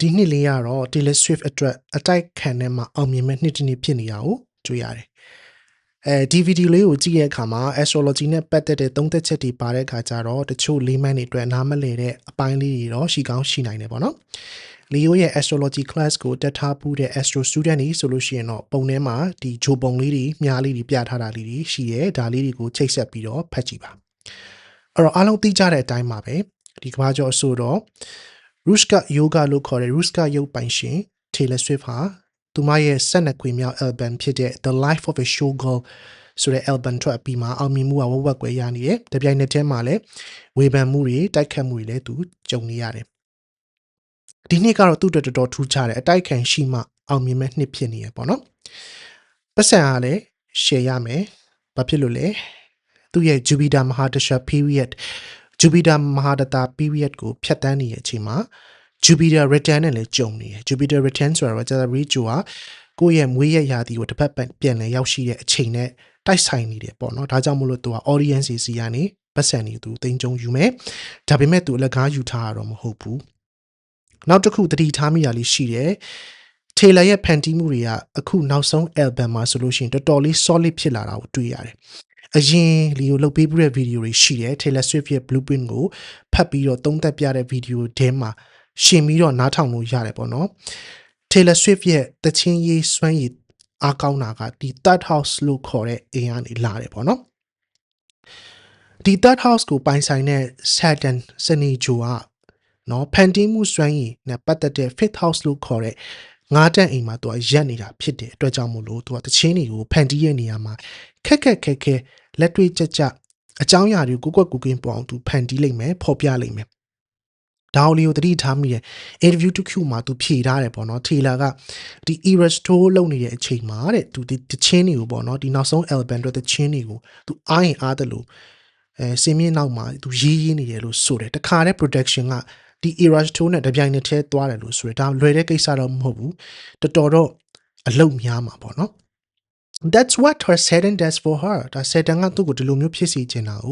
ဒီနှစ်လေးကတော့ Taylor Swift အတွက်အတိုက်ခံတဲ့မှာအောင်မြင်မဲ့နှစ်တစ်နှစ်ဖြစ်နေတာကိုတွေ့ရတယ်အဲဒီဗီဒီယိုလေးကိုကြည့်တဲ့အခါမှာ astrology နဲ့ပတ်သက်တဲ့သုံးသက်ချက်တွေပါတဲ့အခါကျတော့တချို့လေးမန်းတွေအတွက်နားမလည်တဲ့အပိုင်းလေးတွေတော့ရှိကောင်းရှိနိုင်တယ်ပေါ့နော်လီယိုရဲ့ astrology class ကိုတက်ထားပူးတဲ့ astro student တွေဆိုလို့ရှိရင်တော့ပုံထဲမှာဒီဂျိုပုံလေးတွေမြားလေးတွေပြထားတာလေးတွေရှိရဲဒါလေးတွေကိုချိတ်ဆက်ပြီးတော့ဖတ်ကြည့်ပါအဲ့တော့အားလုံးသိကြတဲ့အတိုင်းပါပဲဒီကမ္ဘာကျော်အဆိုတော့ Ruska Yoga လို့ခေါ်တဲ့ Ruska ရုပ်ပိုင်ရှင် Taylor Swift ဟာသူမရဲ့ဆက်နှစ်ခွေမြောက် album ဖြစ်တဲ့ The Life of a Showgirl ဆိုတဲ့ album ထွက်အပြီးမှာအောင်မြင်မှုကဝက်ဝက်ကွယ်ရနေတယ်။တပြိုင်နက်တည်းမှာလည်းဝေဖန်မှုတွေတိုက်ခတ်မှုတွေလည်းသူကြုံနေရတယ်။ဒီနှစ်ကတော့သူ့အတွက်တော်တော်ထူးခြားတယ်အတိုက်ခံရှိမှအောင်မြင်မဲ့နှစ်ဖြစ်နေရပေါ့နော်။ပတ်စံအားလည်း share ရမယ်။ဘာဖြစ်လို့လဲ။သူ့ရဲ့ Jupiter Mahadasha period Jupiter Mahadata period ကိုဖြတ်တန်းနေတဲ့အချိန်မှာ Jupiter return နဲ့လည်းကြုံနေတယ် Jupiter return ဆိုတာကကျတော့ Richo ကကိုယ့်ရဲ့မွေးရရာသီကိုတစ်ပတ်ပြန်လည်ရောက်ရှိတဲ့အချိန်နဲ့တိုက်ဆိုင်နေတယ်ပေါ့နော်ဒါကြောင့်မို့လို့သူက audience စီကနေပတ်စံနေသူတင်ကြုံယူမယ်ဒါပေမဲ့သူအလကားယူထားရတော့မဟုတ်ဘူးနောက်တစ်ခုသတိထားမိရလေးရှိတယ် Taylor ရဲ့ဖန်တီးမှုတွေကအခုနောက်ဆုံး album မှာဆိုလို့ရှိရင်တော်တော်လေး solid ဖြစ်လာတာကိုတွေ့ရတယ် အရင်လီကိုလုတ်ပေးပြတဲ့ဗီဒီယိုတွေရှိတယ် Taylor Swift ရဲ့ blueprint ကိုဖတ်ပြီးတော့သုံးသပ်ပြတဲ့ဗီဒီယိုထဲမှာရှင်ပြီးတော့နားထောင်လို့ရတယ်ပေါ့နော် Taylor Swift ရဲ့တချင်းရေးစွမ်းရည်အားကောင်းတာကဒီ third house လို့ခေါ်တဲ့အိမ်ကနေလာတယ်ပေါ့နော်ဒီ third house ကိုပိုင်ဆိုင်တဲ့ Saturn စနေဂျိုကနော်ဖန်တီးမှုစွမ်းရည်နဲ့ပတ်သက်တဲ့ fifth house လို့ခေါ်တဲ့ ငါးတန့်အိမ်မှာသူကရက်နေတာဖြစ်တဲ့အတွက်ကြောင့်မို့လို့သူကတချင်းတွေကိုဖန်တီးရဲ့နေရာမှာခက်ခက်ခဲခဲလက်တွေ့ကြကြအကြောင်းအရာတွေကိုကိုကွက်ကူကင်းပေါ်အောင်သူဖန်တီးလိမ့်မယ်ဖော်ပြလိမ့်မယ်ဒါအောင်လေးကိုတတိထားမိရဲ့ interview တစ်ခုမှာသူဖြေထားတယ်ပေါ့နော် Taylor ကဒီ Erastore လုပ်နေတဲ့အချိန်မှာတဲ့သူဒီတချင်းတွေကိုပေါ့နော်ဒီနောက်ဆုံး album အတွက်တချင်းတွေကိုသူအားရင်အားတယ်လို့အဲစင်မြင့်နောက်မှာသူရေးရေးနေတယ်လို့ဆိုတယ်တခါတဲ့ production က ဒီ Erastore နဲ့တပြိုင်နက်တည်းသွားတယ်လို့ဆိုတယ်ဒါလွယ်တဲ့ကိစ္စတော့မဟုတ်ဘူးတော်တော်တော့အလုံများမှာပေါ့နော် That's what her Satan does for her ဒါ Satan ကသူ့ကိုဒီလိုမျိုးဖြစ်စီချင်တာ哦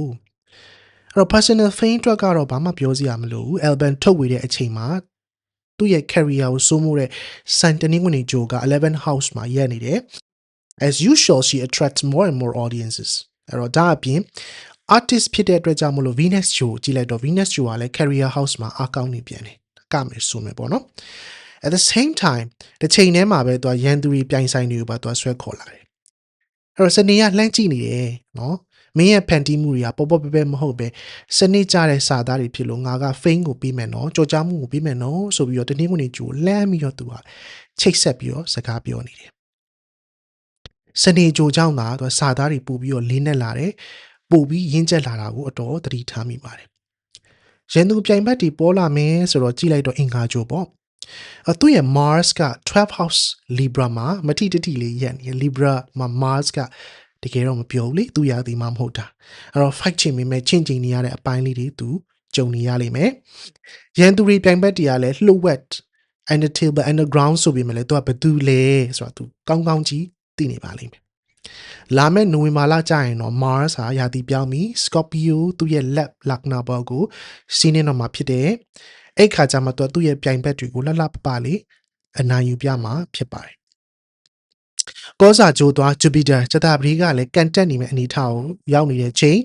အဲ့တော့ personal fame အတွက်ကတော့ဘာမှပြောစရာမလိုဘူး album ထုတ်ဝေတဲ့အချိန်မှာသူ့ရဲ့ career ကိုစိုးမိုးတဲ့ San Antonio နေဂျိုက11 house မှာရက်နေတယ် as usual she attracts more and more audiences အဲ့တော့ဒါအပြင် artist ဖြစ်တဲ့အတွက်ကြောင့်မလို့ Venus Show ကြည့်လိုက်တော့ Venus Show ကလည်း career house မှာအားကောင်းနေပြန်တယ်ကမယ်ဆိုမယ်ပေါ့နော် at the same time တစ်ချိန်တည်းမှာပဲသူကရန်သူတွေပြိုင်ဆိုင်တွေကိုပါသူကဆွဲခေါ်လာတယ်အဲ့တော့စနေကလှမ်းကြည့်နေတယ်နော်မင်းရဲ့ဖန်တီးမှုတွေကပေါ်ပေါ်ပဲပဲမဟုတ်ပဲစနစ်ကြတဲ့စာသားတွေဖြစ်လို့ငါကဖိန်းကိုပြီးမယ်နော်ကြော်ကြားမှုကိုပြီးမယ်နော်ဆိုပြီးတော့တနည်းမနေကြိုလမ်းပြီးတော့သူကချိတ်ဆက်ပြီးတော့စကားပြောနေတယ်စနေကြိုကြောင့်သာသူစာသားတွေပို့ပြီးတော့လင်းနဲ့လာတယ် ပို့ပြီးရင်းကျက်လာတာကိုအတော်သတိထားမိပါတယ်ရန်သူပြိုင်ဘက်တွေပေါ်လာမယ်ဆိုတော့ကြည့်လိုက်တော့အင်္ဂါကြိုပေါ့အသူရဲ့ Mars က12 house Libra မှာမတိတတိလေးရက်နေ Libra မှာ Mars ကတကယ်တော့မပြောဘူးလေသူရာသီမှမဟုတ်တာအဲ့တော့ fight ချင်မိမဲ့ချင်းချင်းနေရတဲ့အပိုင်းလေးတွေသူကြုံနေရလိမ့်မယ်ရန်သူတွေပြိုင်ဘက်တွေကလည်းလှုပ်ဝက် and the table underground ဆိုပြီးမှလည်းသူကဘယ်သူလဲဆိုတော့သူကောင်းကောင်းကြီးသိနေပါလိမ့်မယ် လာမယ့်နိုဝင်ဘာလကျရင်တော့ Mars ဟာရာသီပြောင်းပြီး Scorpio သူ့ရဲ့လက်လက္ခဏာဘောကိုစီးနေတော့မှာဖြစ်တယ်အဲ့ခါကျမှသူကသူ့ရဲ့ပြိုင်ဘက်တွေကိုလှလှပပလေးအနိုင်ယူပြမှာဖြစ်ပါတယ်ကောစာဂျိုးသွား Jupiter စတာပတိကလည်းကန်တက်နေမဲ့အနေထားကိုရောက်နေတဲ့ချိန်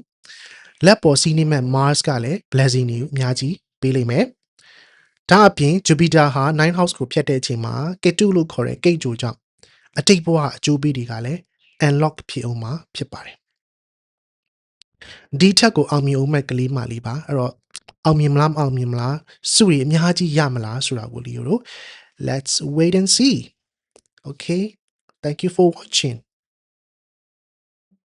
လက်ပေါ်စီးနေမဲ့ Mars ကလည်း blessing တွေအများကြီးပေးလိမ့်မယ်ဒါအပြင် Jupiter ဟာ9 house ကိုဖျက်တဲ့အချိန်မှာ Ketu လို့ခေါ်တဲ့ကိတ်ဂျိုကြောင့်အတိတ်ဘဝအကျိုးပေးတွေကလည်း unlock ဖြစ်အောင်မှာဖြစ်ပါတယ်ဒီထက်ကိုအောင်မြင်အောင်မဲ့ကလေးမလေးပါအဲ့တော့အောင်မြင်မလားမအောင်မြင်မလားစုရီအများကြီးရမလားဆိုတာကိုလီယိုတို့ let's wait and see okay thank you for watching